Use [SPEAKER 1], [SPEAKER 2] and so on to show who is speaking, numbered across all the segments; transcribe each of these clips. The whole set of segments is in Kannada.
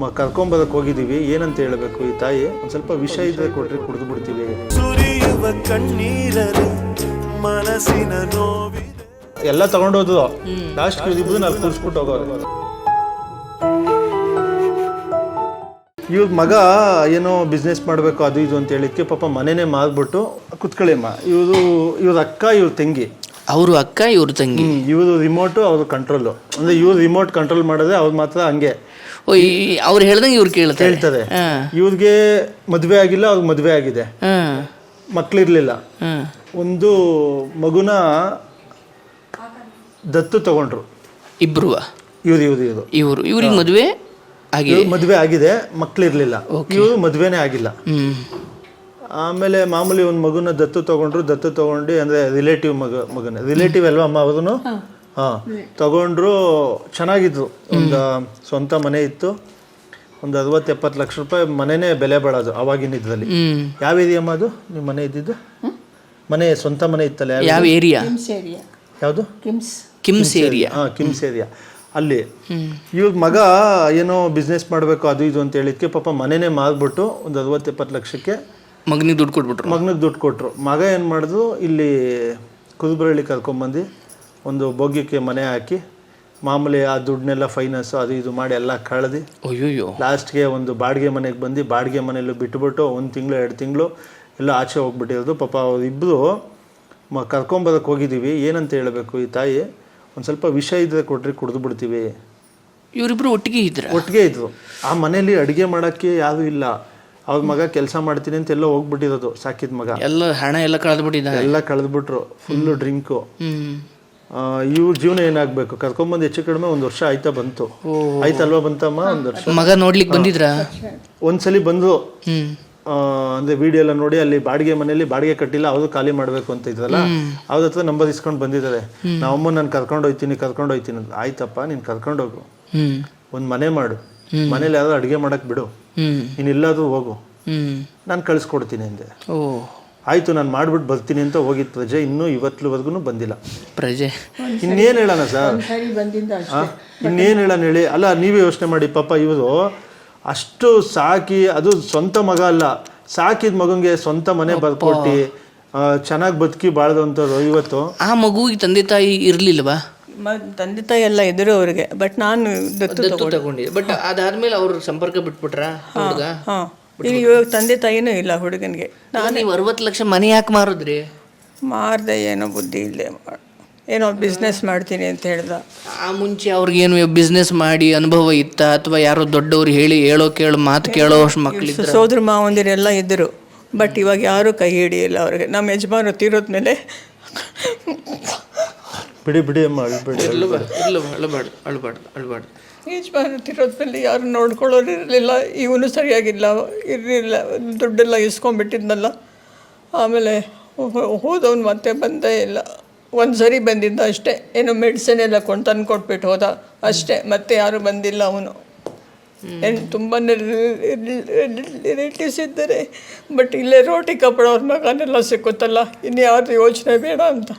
[SPEAKER 1] ಮ ಕರ್ಕೊಂಬರಕ್ಕೆ ಹೋಗಿದ್ದೀವಿ. ಏನಂತ ಹೇಳಬೇಕು? ಈ ತಾಯಿ ಒಂದು ಸ್ವಲ್ಪ ವಿಷ ಇದ್ರೆ ಕೊಟ್ಟರೆ ಕುಡಿದು ಬಿಡ್ತೀವಿ.
[SPEAKER 2] ಸುರಿಯುವ ಕಣ್ಣೀರರೆ ಮನಸ್ಸಿನ ನೋವಿದೆ.
[SPEAKER 1] ಎಲ್ಲ ತಗೊಂಡೋದು ಲಾಸ್ಟ್ ಇಬ್ರು ನಾವು ಕುಡಿಸ್ಬಿಟ್ಟು ಹೋಗೋರು. ಇವ್ರ ಮಗ ಏನೋ ಬಿಸ್ನೆಸ್ ಮಾಡಬೇಕು ಅದು ಇದು ಅಂತ ಹೇಳಿದ್ಕೆ ಪಾಪ ಮನೆನೇ ಮಾರ್ಬಿಟ್ಟು ಕುತ್ಕೊಳ್ಳಿಮ್ಮ ಇವರು ಇವ್ರ ಅಕ್ಕ ಇವ್ರ ತಂಗಿ.
[SPEAKER 3] ಅವರು ಅಕ್ಕ ಇವ್ರ ತಂಗಿ.
[SPEAKER 1] ಇವರು ರಿಮೋಟು ಅವ್ರ ಕಂಟ್ರೋಲು ಅಂದ್ರೆ ಇವ್ರು ರಿಮೋಟ್ ಕಂಟ್ರೋಲ್ ಮಾಡಿದ್ರೆ ಅವ್ರು ಮಾತ್ರ ಹಂಗೆ.
[SPEAKER 3] ಓ ಅವ್ರು ಹೇಳ್ದಂಗೆ ಇವ್ರು ಕೇಳ್ತಾರೆ?
[SPEAKER 1] ಹೇಳ್ತಾರೆ
[SPEAKER 3] ಹಾ.
[SPEAKER 1] ಇವ್ರಿಗೆ ಮದುವೆ ಆಗಿಲ್ಲ ಅವ್ರಿಗೆ ಮದುವೆ ಆಗಿದೆ.
[SPEAKER 3] ಹಾ.
[SPEAKER 1] ಮಕ್ಳಿರ್ಲಿಲ್ಲ.
[SPEAKER 3] ಹಾ.
[SPEAKER 1] ಒಂದು ಮಗುನ ದತ್ತು ತಗೊಂಡ್ರು.
[SPEAKER 3] ಇಬ್ರು
[SPEAKER 1] ಇವ್ರು ಇವ್ರು ಇವರು
[SPEAKER 3] ಇವರು ಇವ್ರಿಗೆ ಮದುವೆ
[SPEAKER 1] ಇವ್ರು ಮದುವೆ ಆಗಿದೆ ಮಕ್ಳಿರ್ಲಿಲ್ಲ. ಇವರು ಮದುವೆನೇ ಆಗಿಲ್ಲ.
[SPEAKER 3] ಹ್ಮ್.
[SPEAKER 1] ಆಮೇಲೆ ಮಾಮೂಲಿ ಒಂದು ಮಗುನ ದತ್ತು ತಗೊಂಡ್ರು ದತ್ತು ತಗೊಂಡು ಅಂದ್ರೆ ರಿಲೇಟಿವ್ ಮಗ ಮಗನ. ರಿಲೇಟಿವ್ ಅಲ್ವಾ ಅಮ್ಮ ಅದನ್ನು ಹಾ. ತಗೊಂಡ್ರು ಚೆನ್ನಾಗಿದ್ರು. ಒಂದು ಸ್ವಂತ ಮನೆ ಇತ್ತು. ಒಂದು ಅರವತ್ತು ಎಪ್ಪತ್ತು ಲಕ್ಷ ರೂಪಾಯಿ ಮನೆನೇ ಬೆಲೆ ಬಾಳೋದು ಅವಾಗಿನ ಇದರಲ್ಲಿ.
[SPEAKER 3] ಯಾವ
[SPEAKER 1] ಯಾವ ಏರಿಯಮ್ಮ ಅದು? ನಿಮ್ಮ ಮನೆ ಇದ್ದಿದ್ದು? ಮನೆ ಸ್ವಂತ ಮನೆ ಇತ್ತಲ್ಲ ಯಾವ
[SPEAKER 3] ಏರಿಯಾ
[SPEAKER 1] ಯಾವುದು?
[SPEAKER 3] ಕಿಮ್ಸ್. ಏರಿಯಾ
[SPEAKER 1] ಹಾಂ ಕಿಮ್ಸ್ ಏರಿಯಾ ಅಲ್ಲಿ. ಇವ್ರ ಮಗ ಏನೋ ಬಿಸ್ನೆಸ್ ಮಾಡಬೇಕು ಅದು ಇದು ಅಂತ ಹೇಳಿದ್ಕೆ ಪಾಪ ಮನೆನೇ ಮಾರ್ಬಿಟ್ಟು ಒಂದು ಅರವತ್ತು ಎಪ್ಪತ್ತು ಲಕ್ಷಕ್ಕೆ
[SPEAKER 3] ಮಗನಿಗೆ ದುಡ್ಡು ಕೊಟ್ಬಿಟ್ರು.
[SPEAKER 1] ಮಗನಿಗೆ ದುಡ್ಡು ಕೊಟ್ಟರು ಮಗ ಏನು ಮಾಡಿದ್ರು ಇಲ್ಲಿ ಕುದುಬರಳ್ಳಿ ಕರ್ಕೊಂಬಂದು ಒಂದು ಬೋಗ್ಯಕ್ಕೆ ಮನೆ ಹಾಕಿ ಮಾಮೂಲಿ ಆ ದುಡ್ಡನ್ನೆಲ್ಲ ಫೈನಾನ್ಸು ಅದು ಇದು ಮಾಡಿ ಎಲ್ಲ ಕಳೆದು
[SPEAKER 3] ಅಯ್ಯೋಯ್ಯೋ.
[SPEAKER 1] ಲಾಸ್ಟ್ಗೆ ಒಂದು ಬಾಡಿಗೆ ಮನೆಗೆ ಬಂದು ಬಾಡಿಗೆ ಮನೆಯಲ್ಲೂ ಬಿಟ್ಟುಬಿಟ್ಟು ಒಂದು ತಿಂಗಳು ಎರಡು ತಿಂಗಳು ಎಲ್ಲ ಆಚೆ ಹೋಗ್ಬಿಟ್ಟಿರೋದು. ಪಾಪ ಅವರಿಬ್ಬರು ಮ ಕರ್ಕೊಂಬರಕ್ಕೆ ಹೋಗಿದ್ದೀವಿ ಏನಂತ ಹೇಳಬೇಕು ಈ ತಾಯಿ? ಒಂದು ಸ್ವಲ್ಪ ವಿಷ ಇದ್ರೆ ಕೊಟ್ಟರೆ ಕುಡಿದು ಬಿಡ್ತೀವಿ.
[SPEAKER 3] ಇವರಿಬ್ರು ಒಟ್ಟಿಗೆ ಇದ್ರು?
[SPEAKER 1] ಒಟ್ಟಿಗೆ ಇದ್ರು. ಆ ಮನೆಯಲ್ಲಿ ಅಡುಗೆ ಮಾಡೋಕ್ಕೆ ಯಾರೂ ಇಲ್ಲ. ಅವ್ರ ಮಗ ಕೆಲಸ ಮಾಡ್ತೀನಿ ಅಂತ ಎಲ್ಲ ಹೋಗ್ಬಿಟ್ಟಿರೋದು ಸಾಕಿದ ಮಗ.
[SPEAKER 3] ಎಲ್ಲ ಹಣ ಎಲ್ಲ ಕಳೆದ್ಬಿಟ್ಟಿದ್ದಾರೆ
[SPEAKER 1] ಎಲ್ಲ ಕಳೆದ್ಬಿಟ್ರು ಫುಲ್ಲು ಡ್ರಿಂಕು
[SPEAKER 3] ಹ್ಮ್.
[SPEAKER 1] ಇವ್ರ ಜೀವನ ಏನಾಗ್ಬೇಕು? ಕರ್ಕೊಂಬಂದು ಹೆಚ್ಚು ಕಡಿಮೆ ಒಂದು ವರ್ಷ ಆಯ್ತಾ ಬಂತು. ಆಯ್ತಲ್ವಾ ಬಂತಮ್ಮ? ಒಂದು ವರ್ಷ.
[SPEAKER 3] ಮಗ ನೋಡ್ಲಿಕ್ಕೆ ಬಂದಿದ್ರ?
[SPEAKER 1] ಒಂದ್ಸಲಿ ಬಂದು
[SPEAKER 3] ಹ್ಮ್.
[SPEAKER 1] ಆ, ಅಂದ್ರೆ ವಿಡಿಯೋ ಎಲ್ಲ ನೋಡಿ ಅಲ್ಲಿ ಬಾಡಿಗೆ ಮನೆಯಲ್ಲಿ ಬಾಡಿಗೆ ಕಟ್ಟಿಲ್ಲ ಅವ್ರು ಖಾಲಿ ಮಾಡ್ಬೇಕು ಅಂತ ಇದ್ರಲ್ಲ ಅವ್ರ ಹತ್ರ ನಂಬರ್ ಇಸ್ಕೊಂಡು ಬಂದಿದ್ದಾರೆ. ನಾವಮ್ಮ ನಾನು ಕರ್ಕೊಂಡು ಹೋಯ್ತೀನಿ ಕರ್ಕೊಂಡು ಹೋಯ್ತೀನಿ. ಅಂತ ಆಯ್ತಪ್ಪ ನೀನ್ ಕರ್ಕೊಂಡು ಹೋಗು.
[SPEAKER 3] ಒಂದ್
[SPEAKER 1] ಒಂದು ಮನೆ ಮಾಡು. ಮನೇಲಿ ಯಾರು ಅಡಿಗೆ ಮಾಡಕ್ ಬಿಡು. ನೀನು ಎಲ್ಲಾದ್ರೂ ಹೋಗು. ನಾನು ಕಳಿಸ್ಕೊಡ್ತೀನಿ ಅಂದೆ.
[SPEAKER 3] ಓ.
[SPEAKER 1] ಆಯ್ತು ನಾನು ಮಾಡ್ಬಿಟ್ಟು ಬರ್ತೀನಿ ಅಂತ ಹೋಗಿದ್ದು ಪ್ರಜೆ ಇನ್ನೂ ಇವತ್ತುವರೆಗೂ ಬಂದಿಲ್ಲ.
[SPEAKER 3] ಪ್ರಜೆ.
[SPEAKER 1] ಇನ್ನೇನು ಹೇಳೋಣ ಸರ್? ಇನ್ನೇನು ಹೇಳೋಣ ಹೇಳಿ? ಅಲ್ಲ ನೀವೇ ಯೋಚನೆ ಮಾಡಿ ಪಾಪ ಇವರು ಅಷ್ಟು ಸಾಕಿ ಅದು ಸ್ವಂತ ಮಗ ಅಲ್ಲ. ಸಾಕಿದ ಮಗಂಗೆ ಸ್ವಂತ ಮನೆ ಬರ್ಕೊಟ್ಟು ಚೆನ್ನಾಗಿ ಬದುಕಿ ಬಾಳ್ದಂಥವ್ರು ಇವತ್ತು.
[SPEAKER 3] ಆ ಮಗುವಿಗೆ ತಂದೆ ತಾಯಿ ಇರ್ಲಿಲ್ವಾ?
[SPEAKER 4] ತಂದೆ ತಾಯಿ ಎಲ್ಲ ಇದ್ರು ಅವ್ರಿಗೆ. ಬಟ್ ನಾನು ದತ್ತು
[SPEAKER 3] ದತ್ತು ತಗೊಂಡಿದ್ದೆ ಬಟ್ ಅದಾದ್ಮೇಲೆ ಅವ್ರ ಸಂಪರ್ಕ ಬಿಟ್ಬಿಟ್ರ ಹುಡುಗ?
[SPEAKER 4] ಹಾಂ. ಇವಾಗ ತಂದೆ ತಾಯಿನೂ ಇಲ್ಲ ಹುಡುಗನಿಗೆ.
[SPEAKER 3] ನೀವು ಅರವತ್ತು ಲಕ್ಷ ಮನೆ ಯಾಕೆ ಮಾರಿದ್ರಿ?
[SPEAKER 4] ಮಾರ್ದೆ ಏನೋ ಬುದ್ಧಿ ಇಲ್ಲದೆ ಏನೋ ಬಿಸ್ನೆಸ್ ಮಾಡ್ತೀನಿ ಅಂತ ಹೇಳ್ದ.
[SPEAKER 3] ಆ ಮುಂಚೆ ಅವ್ರಿಗೇನು ಬಿಸ್ನೆಸ್ ಮಾಡಿ ಅನುಭವ ಇತ್ತ? ಅಥವಾ ಯಾರೋ ದೊಡ್ಡವ್ರು ಹೇಳಿ ಹೇಳೋ ಕೇಳೋ ಮಾತು ಕೇಳೋ ಅಷ್ಟು ಮಕ್ಳು
[SPEAKER 4] ಸೋದರ ಮಾವಂದಿರೆಲ್ಲ ಇದ್ದರು ಬಟ್ ಇವಾಗ ಯಾರೂ ಕೈ ಹಿಡಿಯಿಲ್ಲ ಅವ್ರಿಗೆ. ನಮ್ಮ ಯಜಮಾನರು ತೀರೋದ್ಮೇಲೆ
[SPEAKER 1] ಬಿಡಿ ಬಿಡಿ ಅಮ್ಮ ಅಳ್ಬೇಡಿ
[SPEAKER 3] ಇಲ್ಲ ಅಳಬಾರ್ದು ಅಳಬಾರ್ದು
[SPEAKER 4] ತೀರೋದ್ಮೇಲೆ ಯಾರು ನೋಡ್ಕೊಳ್ಳೋರು ಇರಲಿಲ್ಲ ಇವನು ಸರಿಯಾಗಿಲ್ಲ ಇರಲಿಲ್ಲ ದುಡ್ಡೆಲ್ಲ ಇಸ್ಕೊಂಡ್ಬಿಟ್ಟಿದ್ನಲ್ಲ. ಆಮೇಲೆ ಹೋದವನು ಮತ್ತೆ ಬಂದೇ ಇಲ್ಲ. ಒಂದು ಸರಿ ಬಂದಿದ್ದ ಅಷ್ಟೇ. ಏನೋ ಮೆಡಿಸಿನ್ ಎಲ್ಲ ಕೊಂಡು ತಂದು ಕೊಟ್ಬಿಟ್ಟು ಹೋದ ಅಷ್ಟೇ. ಮತ್ತೆ ಯಾರು ಬಂದಿಲ್ಲ ಅವನು. ಏನು ತುಂಬ ರಿಲೇಟಿವ್ಸ್ ಇದ್ದಾರೆ ಬಟ್ ಇಲ್ಲೇ ರೋಟಿ ಕಪಡ ಅವ್ರ ಮಗನೆಲ್ಲ ಸಿಕ್ಕುತ್ತಲ್ಲ ಇನ್ನು ಯಾರು ಯೋಚನೆ ಬೇಡ ಅಂತ.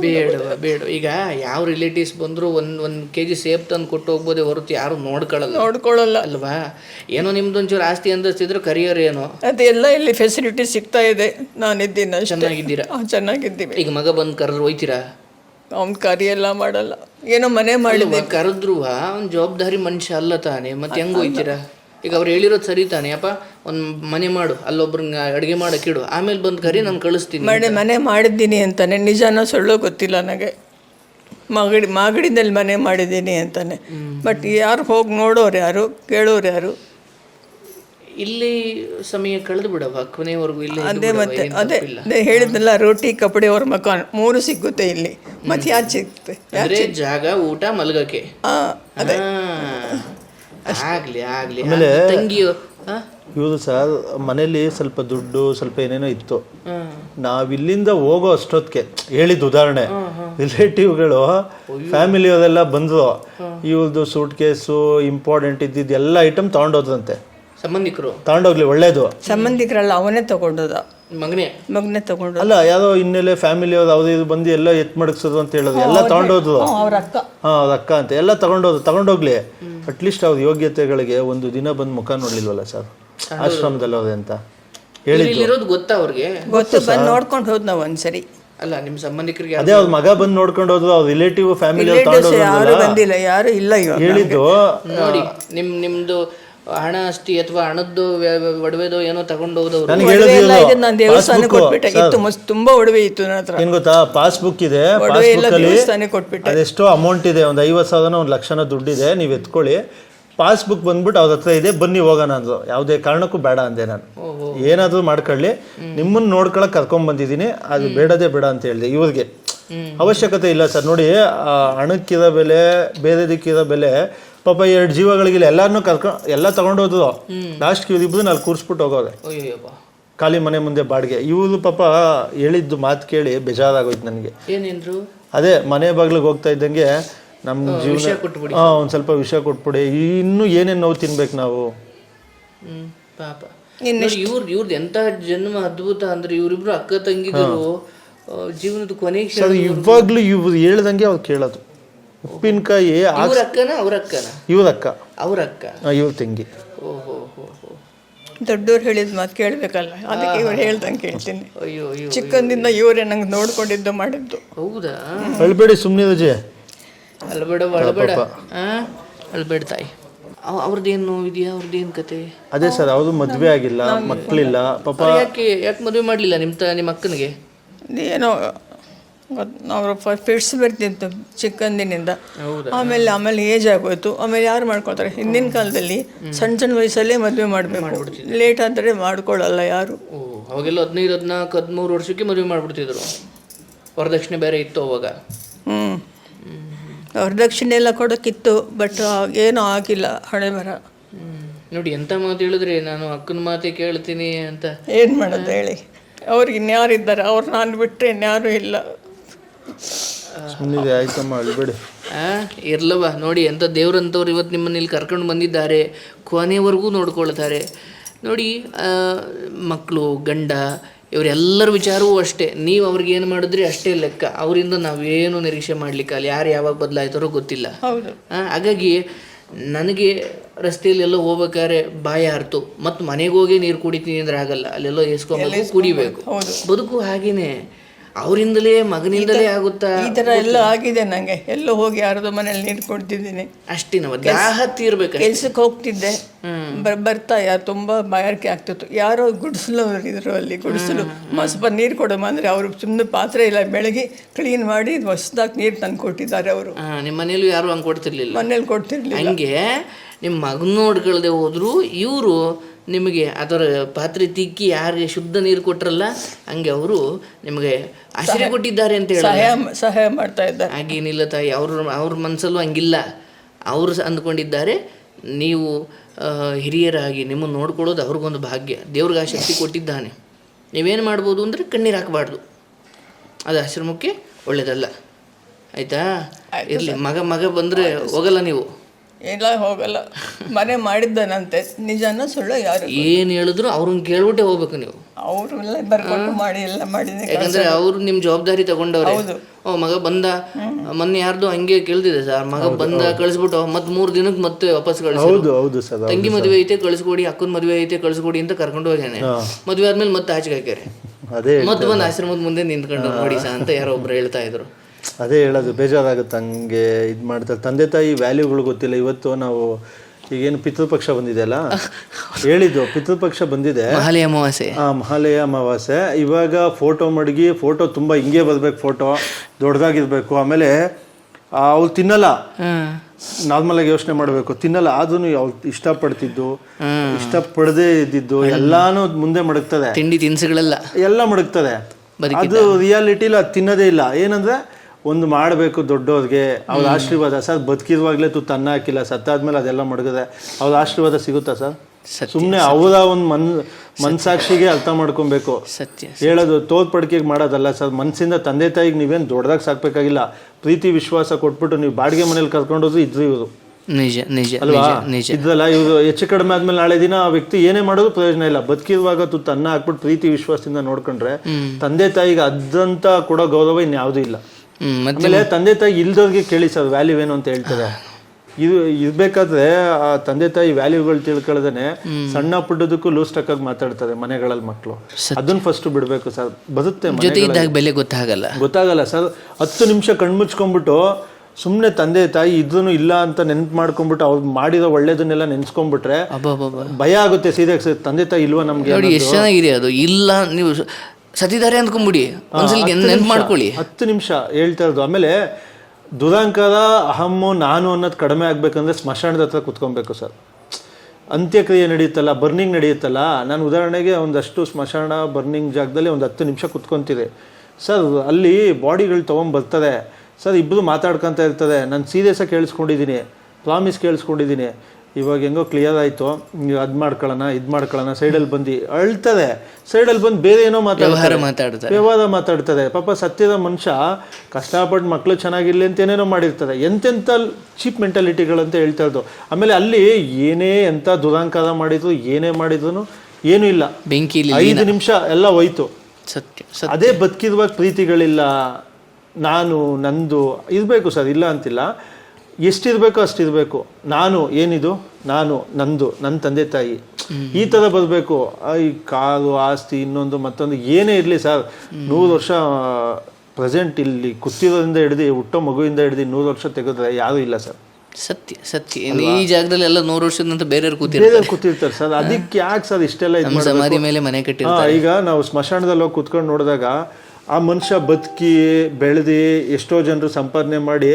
[SPEAKER 3] ಬೇಡ. ಬೇಡ ಈಗ ಯಾವ ರಿಲೇಟಿವ್ಸ್ ಬಂದರೂ ಒಂದು ಒಂದು ಕೆ ಜಿ ಸೇಫ್ ತಂದು ಕೊಟ್ಟು ಹೋಗ್ಬೋದೇ ಹೊರತು ಯಾರು ನೋಡ್ಕೊಳ್ಳಲ್ಲ
[SPEAKER 4] ನೋಡ್ಕೊಳ್ಳಲ್ಲ
[SPEAKER 3] ಅಲ್ವಾ? ಏನೋ ನಿಮ್ದೊಂಚೂರು ಆಸ್ತಿ ಅಂದಿದ್ರು ಕರಿಯರ್ ಏನೋ.
[SPEAKER 4] ಅದೆಲ್ಲ ಇಲ್ಲಿ ಫೆಸಿಲಿಟಿ ಸಿಗ್ತಾ ಇದೆ. ನಾನಿದ್ದೀನಿ ಇದ್ದೀನಿ
[SPEAKER 3] ಚೆನ್ನಾಗಿದ್ದೀರಾ?
[SPEAKER 4] ಚೆನ್ನಾಗಿದ್ದೀವಿ.
[SPEAKER 3] ಈಗ ಮಗ ಬಂದು ಕರೆದ್ರು ಹೋಯ್ತೀರಾ?
[SPEAKER 4] ಅವ್ನ ಕಾರ್ಯ ಎಲ್ಲ ಮಾಡಲ್ಲ. ಏನೋ ಮನೆ ಮಾಡಿ
[SPEAKER 3] ಕರೆದ್ರು ಅವ್ನ ಜವಾಬ್ದಾರಿ ಮನುಷ್ಯ ಅಲ್ಲ ತಾನೆ. ಮತ್ತೆ ಹೆಂಗ್ ಹೋಯ್ತೀರಾ? ಈಗ ಅವ್ರು ಹೇಳಿರೋದು ಸರಿ ತಾನೆ. ಅಪ್ಪ ಒಂದು ಮನೆ ಮಾಡು ಅಲ್ಲೊಬ್ರನ್ನ ಅಡುಗೆ ಮಾಡಕ್ ಇಡು. ಆಮೇಲೆ ಬಂದು ಕರಿ ನಾನು ಕಳಿಸ್ತೀನಿ
[SPEAKER 4] ಮನೆ ಮನೆ ಮಾಡಿದ್ದೀನಿ ಅಂತಾನೆ. ನಿಜಾನೋ ಸುಳ್ಳು ಗೊತ್ತಿಲ್ಲ ನನಗೆ. ಮಾಗಡಿ ಮಾಗಡಿನಲ್ಲಿ ಮನೆ ಮಾಡಿದ್ದೀನಿ ಅಂತಾನೆ. ಬಟ್ ಯಾರು ಹೋಗಿ ನೋಡೋರು ಯಾರು ಕೇಳೋರು ಯಾರು?
[SPEAKER 3] ಇಲ್ಲಿ ಸಮಯ ಕಳೆದು ಬಿಡವ ಕೊನೆವರೆಗೂ ಇಲ್ಲಿ
[SPEAKER 4] ಅದೇ ಮತ್ತೆ ಅದೇ ಅದೇ ಹೇಳಿದ್ನಲ್ಲ ರೋಟಿ ಕಪಡೆ ಅವ್ರ ಮಕಾನ್ ಮೂರು ಸಿಗುತ್ತೆ ಇಲ್ಲಿ. ಮತ್ತೆ ಯಾರು ಸಿಗುತ್ತೆ
[SPEAKER 3] ಅಂದ್ರೆ ಜಾಗ ಊಟ ಮಲಗಕ್ಕೆ.
[SPEAKER 4] ಆ, ಅದೇ.
[SPEAKER 3] ಆಗ್ಲಿ ಆಗ್ಲಿ. ತಂಗಿಯು
[SPEAKER 1] ಇವರು ಸರ್ ಮನೇಲಿ ಸ್ವಲ್ಪ ದುಡ್ಡು ಸ್ವಲ್ಪ ಏನೇನೋ ಇತ್ತು. ನಾವಿಲ್ಲಿಂದ ಹೋಗೋ ಅಷ್ಟೊತ್ತಿಗೆ ಹೇಳಿದ ಉದಾಹರಣೆ. ರಿಲೇಟಿವ್ಗಳು ಫ್ಯಾಮಿಲಿಯವರೆಲ್ಲ ಬಂದ್ರು. ಇವ್ರದ್ದು ಸೂಟ್ ಕೇಸು ಇಂಪಾರ್ಟೆಂಟ್ ಇದ್ದಿದ್ದು ಎಲ್ಲ ಐಟಮ್ ತಗೊಂಡೋದ್ರಂತೆ.
[SPEAKER 3] ಸಂಬಂಧಿಕರು.
[SPEAKER 1] ತಗೊಂಡೋಗ್ಲಿ ಒಳ್ಳೇದು.
[SPEAKER 4] ಸಂಬಂಧಿಕರಲ್ಲ ಅವನೇ ತಗೊಂಡೋದ.
[SPEAKER 3] ಮಗನೇ.
[SPEAKER 4] ಮಗನೇ ತಗೊಂಡು
[SPEAKER 1] ಅಲ್ಲ ಯಾವುದೋ ಹಿನ್ನೆಲೆ ಫ್ಯಾಮಿಲಿ ಅವ್ರು ಅವ್ರು ಇದು ಬಂದು ಎಲ್ಲ ಎತ್ ಮಡಗ್ಸೋದು ಅಂತ ಹೇಳೋದು ಎಲ್ಲ ತಗೊಂಡೋದು.
[SPEAKER 4] ಅವ್ರ ಅಕ್ಕ.
[SPEAKER 1] ಹಾ ಅವ್ರ ಅಕ್ಕ ಅಂತ ಎಲ್ಲ ತಗೊಂಡೋದು ತಗೊಂಡೋಗ್ಲಿ. ಅಟ್ಲೀಸ್ಟ್ ಅವ್ರ ಯೋಗ್ಯತೆಗಳಿಗೆ ಒಂದು ದಿನ ಬಂದು ಮುಖ ನೋಡ್ಲಿಲ್ವಲ್ಲ ಸರ್ ಆಶ್ರಮದಲ್ಲಿ ಹೋದೆ ಅಂತ ಹೇಳಿ
[SPEAKER 3] ಇಲ್ಲಿರೋದು ಗೊತ್ತಾ ಅವ್ರಿಗೆ?
[SPEAKER 4] ಗೊತ್ತು ಬಂದು ನೋಡ್ಕೊಂಡು ಹೋದ್ ನಾವು ಒಂದ್ಸರಿ.
[SPEAKER 3] ಅಲ್ಲ ನಿಮ್ಮ ಸಂಬಂಧಿಕರಿಗೆ
[SPEAKER 1] ಅದೇ ಅವ್ರ ಮಗ ಬಂದು ನೋಡ್ಕೊಂಡು ಹೋದ್ರು ಅವ್ರ ರಿಲೇಟಿವ್ ಫ್ಯಾಮಿಲಿ
[SPEAKER 4] ಯಾರು ಬಂದಿಲ್ಲ ಯಾರು ಇಲ್ಲ ಇವಾಗ
[SPEAKER 1] ಹೇಳಿದ್ದು.
[SPEAKER 3] ನೋಡಿ ನಿಮ್ ನಿಮ್ದು ಹಣ ಅಷ್ಟಿ ಅಥವಾ ಹಣದ್ದು ಒಡವೆದೋ ಏನೋ ತಗೊಂಡು ಹೋದವ್ರು
[SPEAKER 1] ನನಗೆ
[SPEAKER 4] ಒಡವೆ ಎಲ್ಲ
[SPEAKER 1] ಇದೆ
[SPEAKER 4] ನಾನು ದೇವಸ್ಥಾನ
[SPEAKER 1] passbook,
[SPEAKER 4] ಕೊಟ್ಬಿಟ್ಟೆ. ಇತ್ತು ಮಸ್ತ್ ತುಂಬಾ ಒಡವೆ ಇತ್ತು ನನ್ನ ಹತ್ರ.
[SPEAKER 1] ಏನ್ ಗೊತ್ತಾ? ಪಾಸ್ಬುಕ್ ಇದೆ
[SPEAKER 4] ಒಡವೆ ಎಲ್ಲ
[SPEAKER 1] ಪಾಸ್ಬುಕ್ ಅಲ್ಲಿ
[SPEAKER 4] ದೇವಸ್ಥಾನಕ್ಕೆ ಕೊಟ್ಬಿಟ್ಟೆ.
[SPEAKER 1] ಅದೆಷ್ಟೋ ಅಮೌಂಟ್ ಇದೆ ಒಂದು ಐವತ್ತು ಸಾವಿರನ ಒಂದು ಲಕ್ಷನ ದುಡ್ಡಿದೆ ನೀವು ಎತ್ಕೊಳ್ಳಿ. ಪಾಸ್ಬುಕ್ ಬಂದ್ಬಿಟ್ಟು ಅವ್ರ ಹತ್ರ ಇದೆ ಬನ್ನಿ ಹೋಗೋಣ ಅಂದ್ರು. ಯಾವುದೇ ಕಾರಣಕ್ಕೂ ಬೇಡ ಅಂದೆ ನಾನು. ಏನಾದರೂ ಮಾಡ್ಕೊಳ್ಳಿ. ನಿಮ್ಮನ್ನ ನೋಡ್ಕೊಳಕ್ ಕರ್ಕೊಂಡ್ ಬಂದಿದ್ದೀನಿ ಅದು ಬೇಡದೇ ಬೇಡ ಅಂತ ಹೇಳಿದೆ ಇವ್ರಿಗೆ. ಅವಶ್ಯಕತೆ ಇಲ್ಲ ಸರ್. ನೋಡಿ ಆ ಹಣಕ್ಕಿರೋ ಬೆಲೆ ದಿಕ್ಕಿದ ಬೆಲೆ ಪಾಪ ಎರಡು ಜೀವಗಳಿಗೆ ಎಲ್ಲಾರನ್ನೂ ಕರ್ಕೊಂಡು ಎಲ್ಲ ತಗೊಂಡೋದ್ರು ಲಾಸ್ಟ್ಗೆ ಇವ್ರಿಬ್ರು ನಾಲ್ಕು ಕೂರಿಸ್ಬಿಟ್ಟು
[SPEAKER 3] ಹೋಗೋದೆ
[SPEAKER 1] ಖಾಲಿ ಮನೆ ಮುಂದೆ ಬಾಡಿಗೆ. ಇವರು ಪಾಪ ಹೇಳಿದ್ದು ಮಾತು ಕೇಳಿ ಬೇಜಾರಾಗೋಯ್ತು ನನಗೆ. ಅದೇ ಮನೆ ಬಾಗ್ಲಿಗೆ ಹೋಗ್ತಾ ಇದ್ದಂಗೆ ನಮ್ಮ ಜೀವನ ಹಾಂ ಒಂದು ಸ್ವಲ್ಪ ವಿಷಯ ಕೊಟ್ಬಿಡಿ. ಇನ್ನೂ ಏನೇನು ನೋವು ತಿನ್ಬೇಕು ನಾವು?
[SPEAKER 3] ಹ್ಮ್ ಪಾಪ. ಇವ್ರದ್ದು ಎಂತ ಜನ್ಮ ಅದ್ಭುತ ಅಂದ್ರೆ ಇವರಿಬ್ರು ಅಕ್ಕ ತಂಗಿದ್ರು ಜೀವನದ ಕೊನೆ
[SPEAKER 1] ಸರ್ ಇವಾಗ್ಲೂ ಇವ್ರು ಹೇಳ್ದಂಗೆ ಅವ್ರು ಕೇಳೋದು. ಉಪ್ಪಿನಕಾಯಿ
[SPEAKER 3] ಅವ್ರ ಅಕ್ಕನ? ಅವ್ರ ಅಕ್ಕನ?
[SPEAKER 1] ಇವ್ರ ಅಕ್ಕ
[SPEAKER 3] ಅವ್ರ ಅಕ್ಕ?
[SPEAKER 1] ಇವ್ರ ತಂಗಿ.
[SPEAKER 3] ಓಹೋ ಹೋ ಹೋ.
[SPEAKER 4] ದೊಡ್ಡವ್ರು ಹೇಳಿದ ಮಾತು ಕೇಳಬೇಕಲ್ಲ? ಅದಕ್ಕೆ ಇವ್ರು ಹೇಳ್ದಂಗೆ ಕೇಳ್ತೀನಿ
[SPEAKER 3] ಅಯ್ಯೋ ಅಯ್ಯೋ
[SPEAKER 4] ಚಿಕ್ಕಂದಿಂದ ಇವರೇ ನಂಗೆ ನೋಡ್ಕೊಂಡಿದ್ದು ಮಾಡಿದ್ದು.
[SPEAKER 3] ಹೌದಾ?
[SPEAKER 1] ಅಳ್ಬೇಡಿ ಸುಮ್ಮನೆ ರಜೆ.
[SPEAKER 3] ಅಳ್ಬೇಡ ಅಳ್ಬೇಡ. ಅಳ್ಬೇಡ ತಾಯಿ. ಏನು ಅವ್ರದ್ದೇನು ನೋವಿದೆಯಾ? ಅವ್ರದ್ದೇನು ಕತೆ?
[SPEAKER 1] ಅದೇ ಸರ್ ಅವ್ರದ್ದು ಮದುವೆ ಆಗಿಲ್ಲ ಮಕ್ಕಳಿಲ್ಲ ಪಾಪ
[SPEAKER 3] ಯಾಕೆ ಯಾಕೆ ಮದುವೆ ಮಾಡಲಿಲ್ಲ ನಿಮ್ಮ ತ ನಿಮ್ಮ ಅಕ್ಕನಿಗೆ?
[SPEAKER 4] ಏನೋ ಅವರು ಫಿಟ್ಸ್ ಬರ್ತಿತ್ತು ಚಿಕ್ಕಂದಿನಿಂದ. ಆಮೇಲೆ ಆಮೇಲೆ ಏಜ್ ಆಗೋಯ್ತು. ಆಮೇಲೆ ಯಾರು ಮಾಡ್ಕೊಳ್ತಾರೆ? ಹಿಂದಿನ ಕಾಲದಲ್ಲಿ ಸಣ್ಣ ಸಣ್ಣ ವಯಸ್ಸಲ್ಲೇ ಮದುವೆ ಮಾಡಬೇಕು. ಲೇಟ್ ಆದರೆ ಮಾಡ್ಕೊಳ್ಳಲ್ಲ ಯಾರು.
[SPEAKER 3] ಅವಾಗೆಲ್ಲ ಹದಿನೈದು ಹದಿನಾಲ್ಕು ಹದಿಮೂರು ವರ್ಷಕ್ಕೆ ಮದುವೆ ಮಾಡಿಬಿಡ್ತಿದ್ರು. ವರದಕ್ಷಿಣೆ ಬೇರೆ ಇತ್ತು ಅವಾಗ.
[SPEAKER 4] ಹ್ಞೂ ವರದಕ್ಷಿಣೆ ಎಲ್ಲ ಕೊಡೋಕ್ಕಿತ್ತು ಬಟ್ ಏನೂ ಆಗಿಲ್ಲ ಹಣೆ ಬರ.
[SPEAKER 3] ನೋಡಿ ಎಂಥ ಮಾತು ಹೇಳಿದ್ರೆ? ನಾನು ಅಕ್ಕನ ಮಾತೇ ಕೇಳ್ತೀನಿ ಅಂತ.
[SPEAKER 4] ಏನು ಮಾಡೋದು ಹೇಳಿ. ಅವ್ರಿಗೆ ಇನ್ಯಾರಿದ್ದಾರೆ ಅವ್ರು ನಾನು ಬಿಟ್ಟರೆ ಇನ್ಯಾರು ಇಲ್ಲ.
[SPEAKER 1] ಸುಮ್ಮನಿದೆ ಆಯ್ತಮ್ಮ ಅಳ್ಬೇಡಿ.
[SPEAKER 3] ಇರ್ಲವ ನೋಡಿ ಎಂಥ ದೇವ್ರಂಥವ್ರು ಇವತ್ತು ನಿಮ್ಮನ್ನ ಇಲ್ಲಿ ಕರ್ಕೊಂಡು ಬಂದಿದ್ದಾರೆ ಕೊನೆವರೆಗೂ ನೋಡ್ಕೊಳ್ತಾರೆ. ನೋಡಿ ಮಕ್ಕಳು ಗಂಡ ಇವರೆಲ್ಲರ ವಿಚಾರವೂ ಅಷ್ಟೇ. ನೀವು ಅವ್ರಿಗೆ ಏನು ಮಾಡಿದ್ರಿ ಅಷ್ಟೇ ಲೆಕ್ಕ. ಅವರಿಂದ ನಾವೇನು ನಿರೀಕ್ಷೆ ಮಾಡ್ಲಿಕ್ಕೆ ಅಲ್ಲಿ ಯಾರು ಯಾವಾಗ ಬದಲಾಯ್ತಾರೋ ಗೊತ್ತಿಲ್ಲ.
[SPEAKER 4] ಹೌದು.
[SPEAKER 3] ಹಾಗಾಗಿ ನನಗೆ ರಸ್ತೆಯಲ್ಲಿ ಎಲ್ಲೋ ಹೋಗ್ಬೇಕಾದ್ರೆ ಬಾಯ ಹರ್ತು. ಮತ್ತು ಮನೆಗೆ ಹೋಗಿ ನೀರು ಕುಡಿತೀನಿ ಅಂದ್ರೆ ಆಗಲ್ಲ. ಅಲ್ಲೆಲ್ಲೋ ಎಸ್ಕೊಂಬೇಕು ಕುಡಿಬೇಕು. ಬದುಕು ಹಾಗೇನೆ. ಅವರಿಂದಲೇ ಮಗನಿಂದಲೇ ಆಗುತ್ತಾ?
[SPEAKER 4] ಈ ಥರ ಎಲ್ಲ ಆಗಿದೆ ನನಗೆ ಎಲ್ಲೋ ಹೋಗಿ ಯಾರದೋ ಮನೇಲಿ ನೀರು ಕೊಡ್ತಿದ್ದೀನಿ.
[SPEAKER 3] ಅಷ್ಟೇ ನಾವು ದಾಹ ತೀರ್ಬೇಕು
[SPEAKER 4] ಕೆಲ್ಸಕ್ಕೆ ಹೋಗ್ತಿದ್ದೆ. ಬರ್ ಬರ್ತಾ ಯಾರು ತುಂಬಾ ಬಾಯಾರಿಕೆ ಆಗ್ತಿತ್ತು. ಯಾರೋ ಗುಡಿಸಲು ಇದ್ರು ಅಲ್ಲಿ ಗುಡಿಸಲು. ಸ್ವಲ್ಪ ನೀರು ಕೊಡಮ್ಮ ಅಂದ್ರೆ ಅವರು ಸುಮ್ಮನೆ ಪಾತ್ರೆ ಇಲ್ಲ ಬೆಳಗ್ಗೆ ಕ್ಲೀನ್ ಮಾಡಿ ಹೊಸದಾಗಿ ನೀರು ತಂದು ಕೊಟ್ಟಿದ್ದಾರೆ ಅವರು.
[SPEAKER 3] ನಿಮ್ಮ ಮನೇಲೂ ಯಾರು ಹಂಗೆ ಕೊಡ್ತಿರ್ಲಿಲ್ಲ?
[SPEAKER 4] ಮನೇಲಿ ಕೊಡ್ತಿರ್ಲಿಲ್ಲ.
[SPEAKER 3] ಹಂಗೆ ನಿಮ್ಮ ಮಗನ್ ನೋಡ್ಕೊಳ್ದೆ ಹೋದ್ರು ಇವರು ನಿಮಗೆ ಅದರ ಪಾತ್ರೆ ತಿಕ್ಕಿ ಯಾರಿಗೆ ಶುದ್ಧ ನೀರು ಕೊಟ್ರಲ್ಲ ಹಂಗೆ ಅವರು ನಿಮಗೆ ಆಶ್ರಯ ಕೊಟ್ಟಿದ್ದಾರೆ ಅಂತ ಹೇಳಿ
[SPEAKER 4] ಸಹಾಯ ಸಹಾಯ ಮಾಡ್ತಾ ಇದ್ದಾರೆ.
[SPEAKER 3] ಹಾಗೇನಿಲ್ಲ ತಾಯಿ ಅವ್ರ ಅವ್ರ ಮನಸ್ಸಲ್ಲೂ ಹಂಗಿಲ್ಲ. ಅವರು ಅಂದ್ಕೊಂಡಿದ್ದಾರೆ ನೀವು ಹಿರಿಯರಾಗಿ ನಿಮ್ಮನ್ನು ನೋಡ್ಕೊಳ್ಳೋದು ಅವ್ರಿಗೊಂದು ಭಾಗ್ಯ. ದೇವ್ರಿಗೆ ಆ ಶಕ್ತಿ ಕೊಟ್ಟಿದ್ದಾನೆ. ನೀವೇನು ಮಾಡ್ಬೋದು ಅಂದರೆ ಕಣ್ಣೀರು ಹಾಕಬಾರ್ದು. ಅದು ಆಶ್ರಮಕ್ಕೆ ಒಳ್ಳೇದಲ್ಲ. ಆಯಿತಾ? ಇರಲಿ ಮಗ ಮಗ ಬಂದರೆ ಹೋಗಲ್ಲ ನೀವು.
[SPEAKER 4] ಇಲ್ಲ ಹೋಗಲ್ಲ. ಮನೆ ಮಾಡಿದ್ದಾನಂತೆ. ನಿಜಾನ ಸುಳ್ಳು ಯಾರು
[SPEAKER 3] ಏನು ಹೇಳಿದ್ರು ಅವ್ರನ್ನ ಕೇಳ್ಬಿಟ್ಟೆ ಹೋಗ್ಬೇಕು ನೀವು.
[SPEAKER 4] ಅವರೆಲ್ಲ ಬರ್ಕೊಂಡು ಮಾಡಿ ಎಲ್ಲ ಮಾಡಿದ್ದೀನಿ
[SPEAKER 3] ಯಾಕಂದ್ರೆ ಅವ್ರು ನಿಮ್ಮ ಜವಾಬ್ದಾರಿ ತಗೊಂಡವ್ರೆ. ಓ ಮಗ ಬಂದ. ಮೊನ್ನೆ ಯಾರ್ದು ಹಂಗೆ ಕೇಳ್ತಿದೆ ಸರ್. ಮಗ ಬಂದ ಕಳಿಸ್ಬಿಟ್ಟು ಮತ್ ಮೂರ್ ದಿನಕ್ಕೆ ಮತ್ತೆ ವಾಪಸ್ ಕಳಿಸ್
[SPEAKER 1] ಹೌದು ಹೌದು ಸರ್
[SPEAKER 3] ತಂಗಿ ಮದುವೆ ಐತೆ ಕಳಿಸ್ಕೊಡಿ ಅಕ್ಕನ ಮದುವೆ ಐತೆ ಕಳಿಸ್ಕೊಡಿ ಅಂತ ಕರ್ಕೊಂಡು ಹೋಗ್ಯಾನೆ. ಮದುವೆ ಆದ್ಮೇಲೆ ಮತ್ತೆ ಆಚೆಗೆ ಹಾಕ್ಯಾರೆ.
[SPEAKER 1] ಅದೇ
[SPEAKER 3] ಮತ್ತೆ ಬಂದು ಆಶ್ರಮದ ಮುಂದೆ ನಿಂತ್ಕೊಂಡು ನೋಡಿ ಸಾ ಅಂತ ಯಾರೋ ಒಬ್ರು ಹೇಳ್ತಾ ಇದ್ರು.
[SPEAKER 1] ಅದೇ ಹೇಳೋದು ಬೇಜಾರಾಗುತ್ತೆ ಹಂಗೆ ಇದು ಮಾಡ್ತಾರೆ ತಂದೆ ತಾಯಿ ವ್ಯಾಲ್ಯೂಗಳು ಗೊತ್ತಿಲ್ಲ. ಇವತ್ತು ನಾವು ಈಗೇನು ಪಿತೃಪಕ್ಷ ಬಂದಿದೆಯಲ್ಲ ಹೇಳಿದ್ದು ಪಿತೃಪಕ್ಷ ಬಂದಿದೆ.
[SPEAKER 3] ಮಹಾಲಯ ಅಮಾವಾಸ್ಯೆ.
[SPEAKER 1] ಆ ಮಹಾಲಯ ಅಮಾವಾಸ್ಯೆ. ಇವಾಗ ಫೋಟೋ ಮಡಗಿ ಫೋಟೋ ತುಂಬ ಹಿಂಗೆ ಬರ್ಬೇಕು ಫೋಟೋ ದೊಡ್ಡದಾಗಿರ್ಬೇಕು. ಆಮೇಲೆ ಅವ್ಳು ತಿನ್ನಲ್ಲ. ನಾರ್ಮಲ್ ಆಗಿ ಯೋಚನೆ ಮಾಡಬೇಕು. ತಿನ್ನಲ್ಲ. ಆದ್ರೂ ಅವ್ರು ಇಷ್ಟಪಡ್ತಿದ್ದು ಇಷ್ಟಪಡದೇ ಇದ್ದಿದ್ದು ಎಲ್ಲಾನು ಮುಂದೆ ಮಡಗ್ತದೆ.
[SPEAKER 3] ತಿಂಡಿ ತಿನಿಸುಗಳೆಲ್ಲ.
[SPEAKER 1] ಎಲ್ಲ ಮಡಗ್ತದೆ. ಅದು ರಿಯಾಲಿಟಿ ಅದು ತಿನ್ನೋದೇ ಇಲ್ಲ. ಏನಂದ್ರೆ ಒಂದು ಮಾಡಬೇಕು ದೊಡ್ಡವ್ರಿಗೆ ಅವ್ರ ಆಶೀರ್ವಾದ. ಸರ್ ಬದುಕಿರುವಾಗಲೇ ತುತ್ತು ತನ್ನ ಹಾಕಿಲ್ಲ. ಸತ್ತಾದ್ಮೇಲೆ ಅದೆಲ್ಲ ಮಡಗದೆ ಅವ್ರ ಆಶೀರ್ವಾದ ಸಿಗುತ್ತಾ ಸರ್? ಸುಮ್ಮನೆ ಅವರ ಒಂದು ಮನ್ ಮನ್ಸಾಕ್ಷಿಗೆ ಅರ್ಥ ಮಾಡ್ಕೊಬೇಕು.
[SPEAKER 3] ಸತ್ಯ
[SPEAKER 1] ಹೇಳೋದು ತೋರ್ಪಡಿಕೆಗೆ ಮಾಡೋದಲ್ಲ ಸರ್. ಮನಸ್ಸಿಂದ ತಂದೆ ತಾಯಿಗೆ ನೀವೇನು ದೊಡ್ಡದಾಗಿ ಸಾಕ್ಬೇಕಾಗಿಲ್ಲ. ಪ್ರೀತಿ ವಿಶ್ವಾಸ ಕೊಟ್ಬಿಟ್ಟು ನೀವು ಬಾಡಿಗೆ ಮನೇಲಿ ಕರ್ಕೊಂಡೋದ್ರು ಇದ್ರು ಇವರು.
[SPEAKER 3] ನಿಜ ನಿಜ
[SPEAKER 1] ಅಲ್ವಾ? ಇದ್ರಲ್ಲ ಇವರು ಹೆಚ್ಚು ಕಡಿಮೆ ಆದ್ಮೇಲೆ ನಾಳೆ ದಿನ ಆ ವ್ಯಕ್ತಿ ಏನೇ ಮಾಡೋದು ಪ್ರಯೋಜನ ಇಲ್ಲ. ಬದುಕಿರುವಾಗ ತು ತನ್ನ ಹಾಕ್ಬಿಟ್ಟು ಪ್ರೀತಿ ವಿಶ್ವಾಸದಿಂದ ನೋಡ್ಕೊಂಡ್ರೆ ತಂದೆ ತಾಯಿಗೆ ಅದಂತ ಕೊಡೋ ಗೌರವ ಇನ್ಯಾವುದೂ ಇಲ್ಲ. ಆಮೇಲೆ ತಂದೆ ತಾಯಿ ಇಲ್ದವ್ರಿಗೆ ಕೇಳಿ ಸರ್ ವ್ಯಾಲ್ಯೂ ಏನು ಅಂತ ಹೇಳ್ತಾರೆ. ಇದು ಇರ್ಬೇಕಾದ್ರೆ ಆ ತಂದೆ ತಾಯಿ ವ್ಯಾಲ್ಯೂಗಳು ತಿಳ್ಕೊಳ್ಳದೇ ಸಣ್ಣ ಪುಟ್ಟದಕ್ಕೂ ಲೂಸ್ ಆಗಿ ಮಾತಾಡ್ತಾರೆ ಮನೆಗಳಲ್ಲಿ ಮಕ್ಕಳು ಅದನ್ನ ಫಸ್ಟ್ ಬಿಡ್ಬೇಕು ಸರ್. ಬರುತ್ತೆ ಮನೆ-
[SPEAKER 3] ಜೊತೆ ಇದ್ದಾಗ ಬೆಲೆ ಗೊತ್ತಾಗಲ್ಲ.
[SPEAKER 1] ಗೊತ್ತಾಗಲ್ಲ ಸರ್. ಹತ್ತು ನಿಮಿಷ ಕಣ್ಮುಚ್ಕೊಂಡ್ಬಿಟ್ಟು ಸುಮ್ಮನೆ ತಂದೆ ತಾಯಿ ಇದನ್ನು ಇಲ್ಲ ಅಂತ ನೆನ್ಪು ಮಾಡ್ಕೊಂಡ್ಬಿಟ್ಟು ಅವ್ರು ಮಾಡಿರೋ ಒಳ್ಳೇದನ್ನೆಲ್ಲ ನೆನ್ಸ್ಕೊಂಡ್ಬಿಟ್ರೆ ಭಯ ಆಗುತ್ತೆ ಸೀದಾ ಸರ್ ತಂದೆ ತಾಯಿ ಇಲ್ವಾ ನಮ್ಗೆ
[SPEAKER 3] ನೋಡಿ ಎಷ್ಟು ಚೆನ್ನಾಗಿದೆ ಅದು. ಇಲ್ಲ ನೀವು ಸ- ಸತ್ತಿದ್ದಾರೆ ಅಂದ್ಕೊಂಬಿಡಿ. ಒಂದ್ಸಲ ನೆನ್ಪು ಮಾಡ್ಕೊಳ್ಳಿ.
[SPEAKER 1] ಹತ್ತು ನಿಮಿಷ ಹೇಳ್ತಾ ಇರೋದು. ಆಮೇಲೆ ದುರಂಕದ ಅಹಮ್ಮು ನಾನು ಅನ್ನೋದು ಕಡಿಮೆ ಆಗ್ಬೇಕಂದ್ರೆ ಸ್ಮಶಾನದ ಹತ್ರ ಕುತ್ಕೊಬೇಕು ಸರ್. ಅಂತ್ಯಕ್ರಿಯೆ ನಡೆಯುತ್ತಲ್ಲ ಬರ್ನಿಂಗ್ ನಡೆಯುತ್ತಲ್ಲ ನಾನು ಉದಾಹರಣೆಗೆ ಒಂದಷ್ಟು ಸ್ಮಶಾನ ಬರ್ನಿಂಗ್ ಜಾಗದಲ್ಲಿ ಒಂದು ಹತ್ತು ನಿಮಿಷ ಕುತ್ಕೊತಿದೆ. ಸರ್ ಅಲ್ಲಿ ಬಾಡಿಗಳು ತೊಗೊಂಬರ್ತದೆ. ಸರ್ ಇಬ್ಬರು ಮಾತಾಡ್ಕೊತ ಇರ್ತದೆ. ನಾನು ಸೀರಿಯಸ್ಸಾಗಿ ಕೇಳಿಸ್ಕೊಂಡಿದ್ದೀನಿ. ಪ್ರಾಮಿಸ್ ಕೇಳಿಸ್ಕೊಂಡಿದ್ದೀನಿ. ಇವಾಗ ಹೆಂಗೋ ಕ್ಲಿಯರ್ ಆಯಿತು. ಅದು ಮಾಡ್ಕೊಳ್ಳೋಣ ಇದು ಮಾಡ್ಕೊಳ್ಳೋಣ ಸೈಡಲ್ಲಿ ಬಂದು ಅಳ್ತದೆ. ಸೈಡಲ್ಲಿ ಬಂದು ಬೇರೆ ಏನೋ ಮಾತಾಡ್ತಾರೆ
[SPEAKER 3] ಮಾತಾಡ್ತಾರೆ
[SPEAKER 1] ವ್ಯವಹಾರ ಮಾತಾಡ್ತಾರೆ ಪಾಪ ಸತ್ಯದ ಮನುಷ್ಯ ಕಷ್ಟಪಟ್ಟು ಮಕ್ಕಳು ಚೆನ್ನಾಗಿರ್ಲಿ ಅಂತ ಏನೇನೋ ಮಾಡಿರ್ತಾರೆ. ಎಂತೆಂಥ ಚೀಪ್ ಮೆಂಟಾಲಿಟಿಗಳಂತ ಹೇಳ್ತಾ ಇದ್ದು ಆಮೇಲೆ ಅಲ್ಲಿ ಏನೇ ಎಂಥ ದುರಾಂಕಾರ ಮಾಡಿದ್ರು ಏನೇ ಮಾಡಿದ್ರು ಏನೂ ಇಲ್ಲ.
[SPEAKER 3] ಬೆಂಕಿ
[SPEAKER 1] ಐದು ನಿಮಿಷ ಎಲ್ಲ ಹೋಯ್ತು.
[SPEAKER 3] ಸತ್ಯ ಸತ್ಯ.
[SPEAKER 1] ಅದೇ ಬದುಕಿರುವಾಗ ಪ್ರೀತಿಗಳಿಲ್ಲ. ನಾನು ನಂದು ಇರಬೇಕು ಸರ್ ಇಲ್ಲ ಅಂತಿಲ್ಲ. ಎಷ್ಟಿರಬೇಕೋ ಅಷ್ಟಿರಬೇಕು. ನಾನು ಏನಿದು? ನಾನು ನಂದು ನನ್ನ ತಂದೆ ತಾಯಿ. ಈ ಥರ ಬರಬೇಕು. ಈ ಕಾರು ಆಸ್ತಿ ಇನ್ನೊಂದು ಮತ್ತೊಂದು ಏನೇ ಇರಲಿ ಸರ್. ನೂರು ವರ್ಷ ಪ್ರೆಸೆಂಟ್ ಇಲ್ಲಿ ಕೂತಿರೋದ್ರಿಂದ ಹಿಡ್ದು ಹುಟ್ಟೋ ಮಗುವಿಂದ ಹಿಡ್ದು ನೂರು ವರ್ಷ ತೆಗೆದ್ರೆ ಯಾರೂ ಇಲ್ಲ ಸರ್.
[SPEAKER 3] ಸತ್ಯ ಸತ್ಯ. ಈ ಜಾಗದಲ್ಲಿ ಎಲ್ಲ ನೂರು ವರ್ಷದಂತ ನಂತರ ಬೇರೆಯವ್ರು ಕೂತಿರ್ತಾರೆ.
[SPEAKER 1] ಬೇರೆ ಕೂತಿರ್ತಾರೆ ಸರ್. ಅದಕ್ಕೆ ಯಾಕೆ ಸರ್ ಇಷ್ಟೆಲ್ಲ ಇದು
[SPEAKER 3] ಸಮಾಧಿ ಮೇಲೆ ಮನೆ
[SPEAKER 1] ಕಟ್ಟಿ ಈಗ ನಾವು ಸ್ಮಶಾನದಲ್ಲಿ ಹೋಗಿ ಕುತ್ಕೊಂಡು ನೋಡಿದಾಗ ಆ ಮನುಷ್ಯ ಬದುಕಿ ಬೆಳೆದು ಎಷ್ಟೋ ಜನರು ಸಂಪಾದನೆ ಮಾಡಿ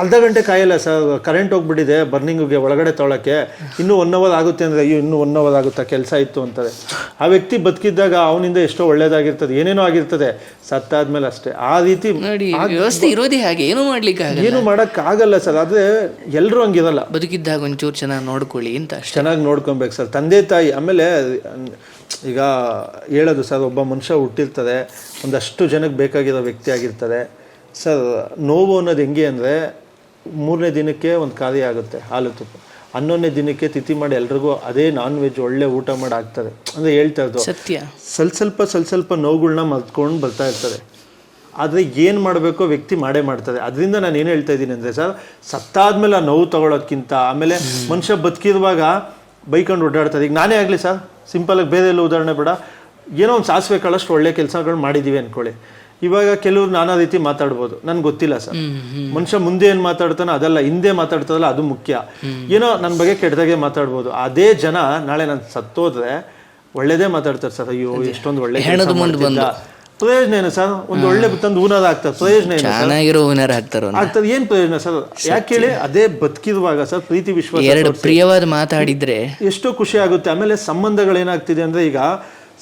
[SPEAKER 1] ಅರ್ಧ ಗಂಟೆ ಕಾಯಲ್ಲ ಸರ್ ಕರೆಂಟ್ ಹೋಗ್ಬಿಟ್ಟಿದೆ ಬರ್ನಿಂಗ್ಗೆ ಒಳಗಡೆ ತೊಳಕ್ಕೆ ಇನ್ನೂ ಒನ್ ಅವರ್ ಆಗುತ್ತೆ ಅಂದರೆ ಅಯ್ಯೋ ಇನ್ನೂ ಒನ್ ಅವರ್ ಆಗುತ್ತಾ ಕೆಲಸ ಇತ್ತು ಅಂತಾರೆ. ಆ ವ್ಯಕ್ತಿ ಬದುಕಿದ್ದಾಗ ಅವನಿಂದ ಎಷ್ಟೋ ಒಳ್ಳೇದಾಗಿರ್ತದೆ ಏನೇನೋ ಆಗಿರ್ತದೆ ಸತ್ತಾದ್ಮೇಲೆ ಅಷ್ಟೇ. ಆ ರೀತಿ
[SPEAKER 3] ವ್ಯವಸ್ಥೆ ಇರೋದೇ ಹಾಗೆ ಏನು ಮಾಡ್ಲಿಕ್ಕೆ
[SPEAKER 1] ಏನು ಮಾಡೋಕ್ಕಾಗಲ್ಲ ಸರ್ ಆದರೆ ಎಲ್ಲರೂ ಹಂಗಿರಲ್ಲ.
[SPEAKER 3] ಬದುಕಿದ್ದಾಗ ಒಂಚೂರು ಚೆನ್ನಾಗಿ ನೋಡ್ಕೊಳ್ಳಿ ಅಂತ
[SPEAKER 1] ಚೆನ್ನಾಗಿ ನೋಡ್ಕೊಬೇಕು ಸರ್. ತಂದೆ ತಾಯಿ ಆಮೇಲೆ ಈಗ ಹೇಳೋದು ಸರ್ ಒಬ್ಬ ಮನುಷ್ಯ ಹುಟ್ಟಿರ್ತದೆ ಒಂದಷ್ಟು ಜನಕ್ಕೆ ಬೇಕಾಗಿರೋ ವ್ಯಕ್ತಿ ಆಗಿರ್ತದೆ. ಸರ್ ನೋವು ಅನ್ನೋದು ಹೆಂಗೆ ಅಂದರೆ ಮೂರನೇ ದಿನಕ್ಕೆ ಒಂದು ಕಾರ್ಯ ಆಗುತ್ತೆ ಹಾಲು ತುಪ್ಪ. ಹನ್ನೊಂದನೇ ದಿನಕ್ಕೆ ತಿಥಿ ಮಾಡಿ ಎಲ್ರಿಗೂ ಅದೇ ನಾನ್ ವೆಜ್ ಒಳ್ಳೆ ಊಟ ಮಾಡಿ ಆಗ್ತದೆ. ಅಂದರೆ ಹೇಳ್ತಾ ಇರೋದು
[SPEAKER 3] ಸತ್ಯ.
[SPEAKER 1] ಸ್ವಲ್ಪ ಸ್ವಲ್ಪ ಸ್ವಲ್ಪ ಸ್ವಲ್ಪ ನೋವುಗಳ್ನ ಮಲ್ತ್ಕೊಂಡು ಬರ್ತಾ ಇರ್ತದೆ ಆದರೆ ಏನು ಮಾಡಬೇಕೋ ವ್ಯಕ್ತಿ ಮಾಡೇ ಮಾಡ್ತದೆ ಅದರಿಂದ ನಾನು ಏನು ಹೇಳ್ತಾ ಇದ್ದೀನಿ ಅಂದರೆ ಸರ್ ಸತ್ತಾದ್ಮೇಲೆ ಆ ನೋವು ತಗೊಳ್ಳೋದಕ್ಕಿಂತ ಆಮೇಲೆ ಮನುಷ್ಯ ಬದುಕಿರುವಾಗ ಬೈಕೊಂಡು ಓಡಾಡ್ತದೆ ಈಗ ನಾನೇ ಆಗಲಿ ಸರ್ ಸಿಂಪಲಾಗಿ ಬೇರೆ ಎಲ್ಲ ಉದಾಹರಣೆ ಬೇಡ. ಏನೋ ಒಂದು ಸಾಸಿವೆ ಕಾಳಷ್ಟು ಒಳ್ಳೆ ಕೆಲಸಗಳು ಮಾಡಿದ್ದೀವಿ ಅಂದ್ಕೊಳ್ಳಿ ಇವಾಗ ಕೆಲವ್ರು ನಾನಾ ರೀತಿ ಮಾತಾಡ್ಬೋದು. ನನ್ಗೆ ಗೊತ್ತಿಲ್ಲ ಸರ್. ಮನುಷ್ಯ ಮುಂದೆ ಏನು ಮಾತಾಡ್ತಾನೋ ಅದಲ್ಲ ಹಿಂದೆ ಮಾತಾಡ್ತದಲ್ಲ ಅದು ಮುಖ್ಯ. ಏನೋ ನನ್ನ ಬಗ್ಗೆ ಕೆಟ್ಟದಾಗೆ ಮಾತಾಡ್ಬೋದು. ಅದೇ ಜನ ನಾಳೆ ನಾನು ಸತ್ತೋದ್ರೆ ಒಳ್ಳೇದೇ ಮಾತಾಡ್ತಾರೆ ಸರ್. ಅಯ್ಯೋ ಎಷ್ಟೊಂದು ಒಳ್ಳೆ. ಪ್ರಯೋಜನ ಏನು ಸರ್? ಒಂದು ಒಳ್ಳೆ ತಂದು ಊನದ ಆಗ್ತದೆ ಪ್ರಯೋಜನ ಏನು
[SPEAKER 3] ಚೆನ್ನಾಗಿರೋ ಹೂನಾರ ಹಾಕ್ತಾರ
[SPEAKER 1] ಆಗ್ತದೆ ಏನ್ ಪ್ರಯೋಜನ ಸರ್? ಯಾಕೆ ಹೇಳಿ? ಅದೇ ಬದುಕಿರುವಾಗ ಸರ್ ಪ್ರೀತಿ ವಿಶ್ವಾಸ
[SPEAKER 3] ಎರಡು ಪ್ರಿಯವಾದ ಮಾತಾಡಿದ್ರೆ
[SPEAKER 1] ಎಷ್ಟು ಖುಷಿ ಆಗುತ್ತೆ. ಆಮೇಲೆ ಸಂಬಂಧಗಳು ಏನಾಗ್ತಿದೆ ಅಂದ್ರೆ ಈಗ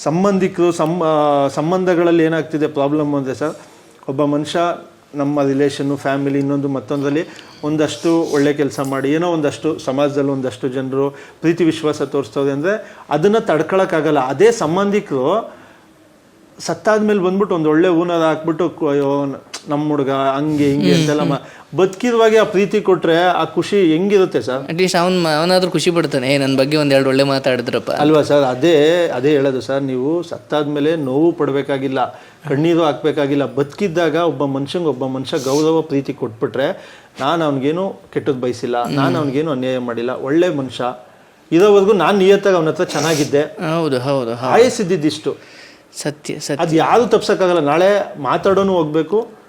[SPEAKER 1] ಸಂಬಂಧಿಕರು, ಸಂ ಸಂಬಂಧಗಳಲ್ಲಿ ಏನಾಗ್ತಿದೆ ಪ್ರಾಬ್ಲಮ್ ಅಂದರೆ ಸರ್ ಒಬ್ಬ ಮನುಷ್ಯ ನಮ್ಮ ರಿಲೇಷನ್ನು ಫ್ಯಾಮಿಲಿ ಇನ್ನೊಂದು ಮತ್ತೊಂದರಲ್ಲಿ ಒಂದಷ್ಟು ಒಳ್ಳೆ ಕೆಲಸ ಮಾಡಿ, ಏನೋ ಒಂದಷ್ಟು ಸಮಾಜದಲ್ಲಿ ಒಂದಷ್ಟು ಜನರು ಪ್ರೀತಿ, ವಿಶ್ವಾಸ ತೋರಿಸ್ತವ್ರೆ ಅಂದರೆ ಅದನ್ನು ತಡ್ಕೊಳಕ್ಕಾಗಲ್ಲ. ಅದೇ ಸಂಬಂಧಿಕರು ಸತ್ತಾದ ಮೇಲೆ ಬಂದ್ಬಿಟ್ಟು ಒಂದು ಒಳ್ಳೆ ಊನದ ಹಾಕ್ಬಿಟ್ಟು ನಮ್ಮ ಹುಡುಗ ಹಂಗೆ ಹಿಂಗೆ ಅಂತೆಲ್ಲ ಬದುಕಿರುವಾಗೆ ಆ ಪ್ರೀತಿ ಕೊಟ್ರೆ ಆ ಖುಷಿ ಹೆಂಗಿರುತ್ತೆ ಸರ್?
[SPEAKER 3] ಅಟ್ಲೀಸ್ಟ್ ಅವನ್ ಅವನಾದ್ರೂ ಖುಷಿ ಪಡ್ತಾನೆ. ಏ ನನ್ನ ಬಗ್ಗೆ ಒಂದೆರಡು ಒಳ್ಳೆ ಮಾತಾಡಿದ್ರಪ್ಪ.
[SPEAKER 1] ಅಲ್ವಾ ಸರ್? ಅದೇ ಅದೇ ಹೇಳೋದು ಸರ್. ನೀವು ಸತ್ತಾದ್ಮೇಲೆ ನೋವು ಪಡಬೇಕಾಗಿಲ್ಲ ಕಣ್ಣೀರು ಹಾಕ್ಬೇಕಾಗಿಲ್ಲ. ಬದುಕಿದ್ದಾಗ ಒಬ್ಬ ಮನುಷ್ಯಂಗೆ ಒಬ್ಬ ಮನುಷ್ಯ ಗೌರವ ಪ್ರೀತಿ ಕೊಟ್ಬಿಟ್ರೆ ನಾನು ಅವ್ನಿಗೇನು ಕೆಟ್ಟದ್ದು ಬಯಸಿಲ್ಲ ನಾನು ಅವ್ನಿಗೇನು ಅನ್ಯಾಯ ಮಾಡಿಲ್ಲ. ಒಳ್ಳೆ ಮನುಷ್ಯ. ಇರೋವರೆಗೂ ನಾನು ನಿಯತ್ತಾಗಿ ಅವನ ಹತ್ರ ಚೆನ್ನಾಗಿದ್ದೆ.
[SPEAKER 3] ಹೌದು ಹೌದು ಹೌದು.
[SPEAKER 1] ಆಯಸ್ಸಿದ್ದಿಷ್ಟು
[SPEAKER 3] ಸತ್ಯ ಸತ್ಯ.
[SPEAKER 1] ಅದು ಯಾರು ತಪ್ಸಕ್ಕಾಗಲ್ಲ. ನಾಳೆ ಮಾತಾಡೋನು ಹೋಗ್ಬೇಕು.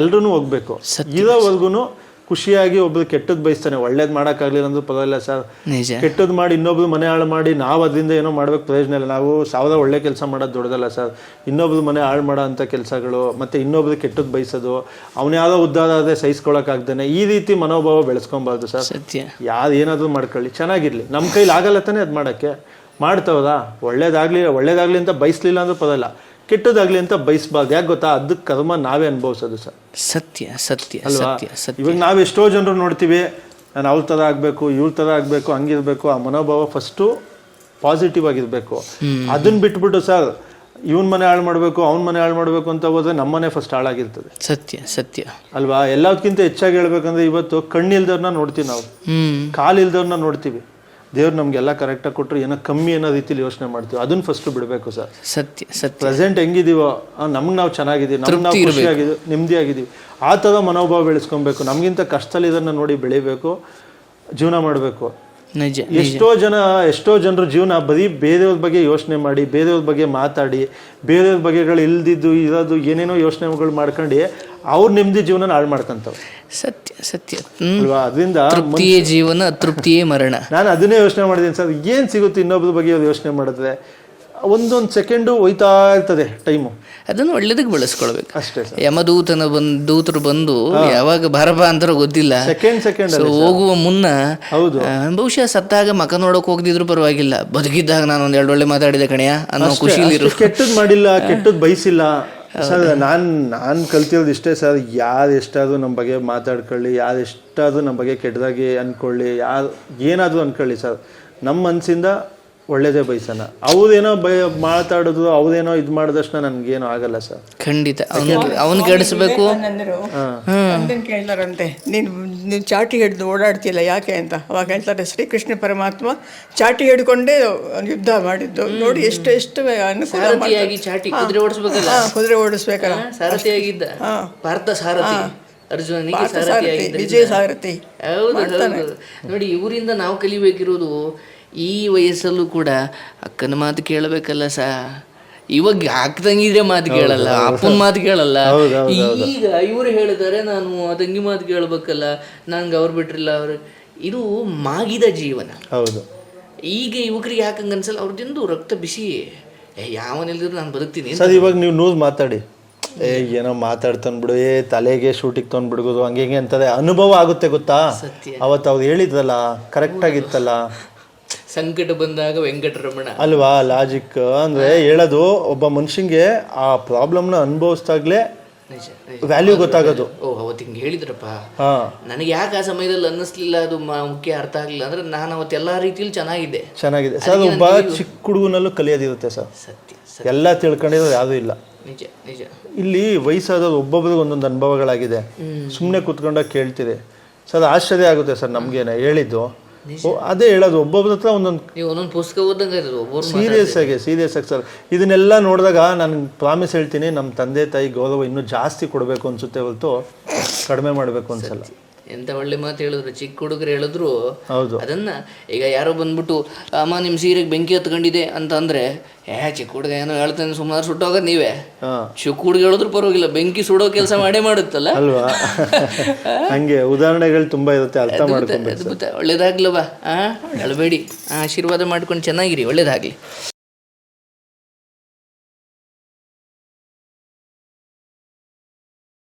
[SPEAKER 1] ಎಲ್ರೂ ಹೋಗ್ಬೇಕು. ಇರೋವರೆಗೂ ಖುಷಿಯಾಗಿ ಒಬ್ರು ಕೆಟ್ಟದ್ ಬಯಸ್ತಾನೆ. ಒಳ್ಳೇದು ಮಾಡೋಕ್ಕಾಗಲಿಲ್ಲ ಅಂದ್ರೆ ಪರವಾಗಿಲ್ಲ ಸರ್. ಕೆಟ್ಟದ್ ಮಾಡಿ ಇನ್ನೊಬ್ರು ಮನೆ ಹಾಳು ಮಾಡಿ ನಾವು ಅದರಿಂದ ಏನೋ ಮಾಡ್ಬೇಕು ಪ್ರಯೋಜನ ಇಲ್ಲ. ನಾವು ಸಾವಿರ ಒಳ್ಳೆ ಕೆಲಸ ಮಾಡೋದು ದೊಡ್ಡದಲ್ಲ ಸರ್. ಇನ್ನೊಬ್ರು ಮನೆ ಹಾಳು ಮಾಡೋ ಅಂತ ಕೆಲಸಗಳು ಮತ್ತೆ ಇನ್ನೊಬ್ರು ಕೆಟ್ಟದ್ ಬಯಸೋದು ಅವ್ನ ಯಾರೋ ಉದ್ದಾರ ಆದರೆ ಸಹಿಸ್ಕೊಳಕ್ಕಾಗ್ದಾನೆ ಈ ರೀತಿ ಮನೋಭಾವ ಬೆಳೆಸ್ಕೊಬಾರ್ದು ಸರ್. ಯಾರು ಏನಾದರೂ ಮಾಡ್ಕೊಳ್ಳಿ. ಚೆನ್ನಾಗಿರ್ಲಿ. ನಮ್ಮ ಕೈಲಿ ಆಗಲ್ಲ ತಾನೇ ಅದು ಮಾಡೋಕ್ಕೆ. ಮಾಡ್ತಾವದಾ ಒಳ್ಳೇದಾಗ್ಲಿ ಒಳ್ಳೇದಾಗ್ಲಿ ಅಂತ ಬಯಸ್ಲಿಲ್ಲ ಅಂದ್ರೆ ಪರವಾಗಿಲ್ಲ. ಕೆಟ್ಟದಾಗ್ಲಿ ಅಂತ ಬಯಸ್ಬಾರ್ದು. ಯಾಕೆ ಗೊತ್ತಾ? ಅದಕ್ಕೆ ಕರ್ಮ ನಾವೇ ಅನುಭವಿಸೋದು ಸರ್.
[SPEAKER 3] ಸತ್ಯ ಸತ್ಯ
[SPEAKER 1] ಅಲ್ವಾ?
[SPEAKER 3] ಸತ್ಯ ಸತ್ಯ.
[SPEAKER 1] ಇವಾಗ ನಾವು ಎಷ್ಟೋ ಜನರು ನೋಡ್ತೀವಿ ನಾನು ಅವ್ರ ಥರ ಆಗಬೇಕು ಇವ್ರ ಥರ ಆಗಬೇಕು ಹಂಗಿರ್ಬೇಕು ಆ ಮನೋಭಾವ ಫಸ್ಟು ಪಾಸಿಟಿವ್ ಆಗಿರಬೇಕು. ಅದನ್ನ ಬಿಟ್ಬಿಟ್ಟು ಸರ್ ಇವನ್ ಮನೆ ಹಾಳು ಮಾಡಬೇಕು ಅವ್ನ ಮನೆ ಹಾಳು ಮಾಡಬೇಕು ಅಂತ ಹೋದ್ರೆ ನಮ್ಮನೆ ಫಸ್ಟ್ ಹಾಳಾಗಿರ್ತದೆ.
[SPEAKER 3] ಸತ್ಯ ಸತ್ಯ.
[SPEAKER 1] ಅಲ್ವಾ? ಎಲ್ಲದಕ್ಕಿಂತ ಹೆಚ್ಚಾಗಿ ಹೇಳ್ಬೇಕಂದ್ರೆ ಇವತ್ತು ಕಣ್ಣಿಲ್ದವ್ರನ್ನ ನೋಡ್ತೀವಿ ನಾವು. ಕಾಲಿಲ್ದವ್ರನ್ನ ನೋಡ್ತೀವಿ. ದೇವ್ರು ನಮ್ಗೆಲ್ಲ ಕರೆಕ್ಟಾಗಿ ಕೊಟ್ಟರು ಏನೋ ಕಮ್ಮಿ ಅನ್ನೋ ರೀತಿಲಿ ಯೋಚನೆ ಮಾಡ್ತೀವಿ. ಅದನ್ನ ಫಸ್ಟ್ ಬಿಡಬೇಕು ಸರ್.
[SPEAKER 3] ಸತ್ಯ ಸತ್ಯ.
[SPEAKER 1] ಪ್ರೆಸೆಂಟ್ ಹೆಂಗಿದೀವೋ ನಮ್ಗೆ ನಾವು ಚೆನ್ನಾಗಿದ್ದೀವಿ ನಮ್ಗೆ ನಾವು ಖುಷಿಯಾಗಿದ್ದೀವಿ ನೆಮ್ಮದಿಯಾಗಿದ್ದೀವಿ ಆ ಥರ ಮನೋಭಾವ ಬೆಳೆಸ್ಕೊಬೇಕು. ನಮಗಿಂತ ಕಷ್ಟದಲ್ಲಿ ಇದನ್ನು ನೋಡಿ ಬೆಳಿಬೇಕು ಜೀವನ ಮಾಡಬೇಕು.
[SPEAKER 3] ನಿಜ
[SPEAKER 1] ಎಷ್ಟೋ ಜನ ಎಷ್ಟೋ ಜನರ ಜೀವನ ಬರೀ ಬೇರೆಯವ್ರ ಬಗ್ಗೆ ಯೋಚನೆ ಮಾಡಿ ಬೇರೆಯವ್ರ ಬಗ್ಗೆ ಮಾತಾಡಿ ಬೇರೆಯವ್ರ ಬಗ್ಗೆಗಳು ಇಲ್ದಿದ್ದು ಇರೋದು ಏನೇನೋ ಯೋಚನೆಗಳು ಮಾಡ್ಕೊಂಡು ಅವ್ರ ನೆಮ್ಮದಿ ಜೀವನ ಹಾಳು ಮಾಡ್ಕೊಂತವ್
[SPEAKER 3] ಸತ್ಯ ಸತ್ಯ.
[SPEAKER 1] ಅಲ್ವಾ? ಅದರಿಂದ
[SPEAKER 3] ತೃಪ್ತಿಯೇ ಜೀವನ ಅತೃಪ್ತಿಯೇ ಮರಣ.
[SPEAKER 1] ನಾನು ಅದನ್ನೇ ಯೋಚನೆ ಮಾಡಿದ್ದೀನಿ ಸರ್. ಏನು ಸಿಗುತ್ತೆ ಇನ್ನೊಬ್ಬರ ಬಗ್ಗೆ ಅವ್ರು ಯೋಚನೆ ಮಾಡಿದ್ರೆ? ಒಂದೊಂದು ಸೆಕೆಂಡು ಹೋಯ್ತಾ ಇರ್ತದೆ ಟೈಮು
[SPEAKER 3] ಅದನ್ನು ಒಳ್ಳೇದಕ್ಕೆ ಬಳಸ್ಕೊಳ್ಬೇಕು.
[SPEAKER 1] ಅಷ್ಟೇ
[SPEAKER 3] ಯಮದೂತನ ಬಂದು ದೂತರು ಬಂದು ಯಾವಾಗ ಬರಬ ಅಂತ ಗೊತ್ತಿಲ್ಲ.
[SPEAKER 1] ಸೆಕೆಂಡ್ ಸೆಕೆಂಡ್
[SPEAKER 3] ಹೋಗುವ ಮುನ್ನ
[SPEAKER 1] ಹೌದು.
[SPEAKER 3] ಬಹುಶಃ ಸತ್ತಾಗ ಮಕ ನೋಡಕ್ ಹೋಗದಿದ್ರು ಪರವಾಗಿಲ್ಲ. ಬದುಕಿದ್ದಾಗ ನಾನು ಒಂದ್ ಎರಡು ಒಳ್ಳೆ ಮಾತಾಡಿದೆ ಕಣೆಯ ಅನ್ನೋ ಖುಷಿಲಿರು.
[SPEAKER 1] ಕೆಟ್ಟದ್ ಮಾಡಿಲ್ಲ ಕೆಟ್ಟದ್ ಬಯಸಿಲ್ಲ ಸರ್ ನಾನು ನಾನು ಕಲ್ತಿರೋದು ಇಷ್ಟೇ ಸರ್. ಯಾರು ಎಷ್ಟಾದರೂ ನಮ್ಮ ಬಗ್ಗೆ ಮಾತಾಡ್ಕೊಳ್ಳಿ ಯಾರು ಎಷ್ಟಾದರೂ ನಮ್ಮ ಬಗ್ಗೆ ಕೆಟ್ಟದಾಗಿ ಅನ್ಕೊಳ್ಳಿ ಯಾರು ಏನಾದರೂ ಅಂದ್ಕೊಳ್ಳಿ ಸರ್. ನಮ್ಮ ಮನಸ್ಸಿಂದ ಒಳ್ಳೇದೇ ಬಯಸೋಣ ಅವ್ದೇನೋ ಬಯ ಮಾತಾಡೋದು ಅವ್ರೇನೋ ಇದು ಮಾಡಿದಷ್ಟು ನನಗೇನು ಆಗಲ್ಲ ಸರ್.
[SPEAKER 3] ಖಂಡಿತ. ಅವನು ಕೆಡಿಸ್ಬೇಕು
[SPEAKER 4] ಕೇಳ್ತಾರಂತೆ ನೀನು ನೀನು ಚಾಟಿ ಹಿಡಿದು ಓಡಾಡ್ತಿಲ್ಲ ಯಾಕೆ ಅಂತ? ಅವಾಗ ಹೇಳ್ತಾರೆ ಶ್ರೀಕೃಷ್ಣ ಪರಮಾತ್ಮ ಚಾಟಿ ಹಿಡ್ಕೊಂಡೇ ಯುದ್ಧ ಮಾಡಿದ್ದು. ನೋಡಿ ಎಷ್ಟು ಎಷ್ಟು ಅನುಕೂಲ
[SPEAKER 3] ಸಾರಥಿಯಾಗಿ ಚಾಟಿ ಕುದುರೆ ಓಡಿಸ್ಬೇಕಲ್ಲ.
[SPEAKER 4] ಹಾ, ಕುದುರೆ ಓಡಿಸ್ಬೇಕಲ್ಲ.
[SPEAKER 3] ಸಾರಥಿಯಾಗಿದ್ದ. ಪಾರ್ಥ ಸಾರಥಿ. ಅರ್ಜುನನಿಗೆ
[SPEAKER 4] ವಿಜಯ ಸಾರಥಿ.
[SPEAKER 3] ಹೌದು ಹೌದು. ನೋಡಿ ಇವರಿಂದ ನಾವು ಕಲಿಬೇಕಿರೋದು ಈ ವಯಸ್ಸಲ್ಲೂ ಕೂಡ ಅಕ್ಕನ ಮಾತು ಕೇಳಬೇಕಲ್ಲ ಸಾ. ಇವಾಗ ಅಕ್ಕ ತಂಗಿದ್ರೆ ಮಾತು ಕೇಳಲ್ಲ? ಅಪ್ಪನ ಮಾತು ಕೇಳಲ್ಲ. ಈಗ ಇವರು ಹೇಳಿದಾರೆ ನಾನು ಅದಂಗಿ ತಂಗಿ ಮಾತು ಕೇಳಬೇಕಲ್ಲ ನನ್ಗೆ ಅವ್ರು ಬಿಟ್ರಿಲ್ಲ ಅವ್ರು. ಇದು ಮಾಗಿದ ಜೀವನ.
[SPEAKER 1] ಹೌದು.
[SPEAKER 3] ಈಗ ಯುವಕರಿಗೆ ಯಾಕಂಗ ಹಂಗೆ ಅನ್ಸಲ್ಲ ಅವ್ರದ್ದು ರಕ್ತ ಬಿಸಿ. ಏ ಯಾವನಿಲ್ದಿದ್ರು ನಾನು ಬದುಕ್ತೀನಿ.
[SPEAKER 1] ಸರ್ ಇವಾಗ ನೀವು ನೂಸ್ ಮಾತಾಡಿ. ಏ ಏನೋ ಮಾತಾಡ್ತಾನ್ ಬಿಡು. ಏ ತಲೆಗೆ ಶೂಟಿಗೆ ತೊಗೊಂಡ್ಬಿಡ್ಬೋದು ಹಂಗೆ ಹಿಂಗೆ ಅಂತದೆ. ಅನುಭವ ಆಗುತ್ತೆ ಗೊತ್ತಾ?
[SPEAKER 3] ಸತ್ಯ.
[SPEAKER 1] ಅವತ್ತು ಅವ್ರು ಹೇಳಿದ್ರಲ್ಲ ಕರೆಕ್ಟ್ ಆಗಿತ್ತಲ್ಲ?
[SPEAKER 3] ಸಂಕಟ ಬಂದಾಗ ವೆಂಕಟರಮಣ.
[SPEAKER 1] ಅಲ್ವಾ ಲಾಜಿಕ್ ಅಂದ್ರೆ ಹೇಳೋದು ಒಬ್ಬ ಮನುಷ್ಯಂಗೆ ಆ ಪ್ರಾಬ್ಲಮ್ನ ಅನುಭವಿಸ್ದಾಗ್ಲೇ
[SPEAKER 3] ನಿಜ ನಿಜ.
[SPEAKER 1] ವ್ಯಾಲ್ಯೂ ಗೊತ್ತಾಗೋದು.
[SPEAKER 3] ಓ ಅವತ್ತು ಹಿಂಗೆ ಹೇಳಿದ್ರಪ್ಪ.
[SPEAKER 1] ಹಾ.
[SPEAKER 3] ನನಗೆ ಯಾಕೆ ಆ ಸಮಯದಲ್ಲಿ ಅನ್ನಿಸ್ಲಿಲ್ಲ ಅದು ಮ- ಮುಖ್ಯ ಅರ್ಥ ಆಗಲಿಲ್ಲ ಅಂದ್ರೆ ನಾನು ಅವತ್ತು ಎಲ್ಲ ರೀತಿಯಲ್ಲಿ ಚೆನ್ನಾಗಿದ್ದೆ
[SPEAKER 1] ಚೆನ್ನಾಗಿದೆ. ಸರ್ ಒಬ್ಬ ಚಿಕ್ಕ ಹುಡುಗನಲ್ಲೂ ಕಲಿಯೋದಿರುತ್ತೆ ಸರ್.
[SPEAKER 3] ಸತ್ಯ ಸತ್ಯ.
[SPEAKER 1] ಎಲ್ಲ ತಿಳ್ಕೊಂಡಿರೋದು ಯಾವುದೂ ಇಲ್ಲ.
[SPEAKER 3] ನಿಜ ನಿಜ.
[SPEAKER 1] ಇಲ್ಲಿ ವಯಸ್ಸಾದವ್ರು ಒಬ್ಬೊಬ್ರಿಗೆ ಒಂದೊಂದು ಅನುಭವಗಳಾಗಿದೆ. ಸುಮ್ಮನೆ ಕುತ್ಕೊಂಡ ಕೇಳ್ತೀರಿ. ಸರ್ ಆಶ್ಚರ್ಯ ಆಗುತ್ತೆ ಸರ್ ನಮ್ಗೇನೆ ಹೇಳಿದ್ದು. ಓ, ಅದೇ ಹೇಳೋದು ಒಬ್ಬೊಬ್ಬರ ಹತ್ರ ಒಂದೊಂದು
[SPEAKER 3] ನೀವು ಒಂದೊಂದು ಪುಸ್ತಕ ಓದಂಗೆ ಇರೋದು ಒಬ್ಬರು
[SPEAKER 1] ಸೀರಿಯಸ್ ಆಗಿ ಸೀರಿಯಸ್ ಆಗಿ ಸರ್. ಇದನ್ನೆಲ್ಲ ನೋಡಿದಾಗ ನಾನು ಪ್ರಾಮಿಸ್ ಹೇಳ್ತೀನಿ ನಮ್ಮ ತಂದೆ ತಾಯಿ ಗೌರವ ಇನ್ನೂ ಜಾಸ್ತಿ ಕೊಡಬೇಕು ಅನ್ಸುತ್ತೆ ಹೊರತು ಕಡಿಮೆ ಮಾಡಬೇಕು ಅನ್ಸಲ್ಲ.
[SPEAKER 3] ಎಂತ ಒಳ್ಳೆ ಮಾತು ಹೇಳಿದ್ರು ಚಿಕ್ಕ ಹುಡುಗರು ಹೇಳಿದ್ರು.
[SPEAKER 1] ಹೌದು.
[SPEAKER 3] ಅದನ್ನ ಈಗ ಯಾರೋ ಬಂದ್ಬಿಟ್ಟು ಅಮ್ಮ ನಿಮ್ ಸೀರೆಗೆ ಬೆಂಕಿ ಹತ್ಕೊಂಡಿದೆ ಅಂತ ಅಂದ್ರೆ ಏ ಚಿಕ್ಕ ಹುಡುಗ ಏನೋ ಹೇಳ್ತಾನೆ ಸುಮಾರು ಸುಟ್ಟೋಗೋದು ನೀವೇ. ಚಿಕ್ಕ ಹುಡುಗ ಹೇಳಿದ್ರು ಪರವಾಗಿಲ್ಲ ಬೆಂಕಿ ಸುಡೋ ಕೆಲಸ ಮಾಡೇ ಮಾಡುತ್ತಲ್ಲ?
[SPEAKER 1] ಅಲ್ವಾ? ಹಂಗೆ ಉದಾಹರಣೆಗಳು ತುಂಬಾ ಇರುತ್ತೆ ಅರ್ಥ
[SPEAKER 3] ಮಾಡ್ಕೊಂಡು ಒಳ್ಳೇದಾಗ್ಲವಾ ಹೇಳಬೇಡಿ ಆಶೀರ್ವಾದ ಮಾಡ್ಕೊಂಡು ಚೆನ್ನಾಗಿರಿ ಒಳ್ಳೇದಾಗ್ಲಿ.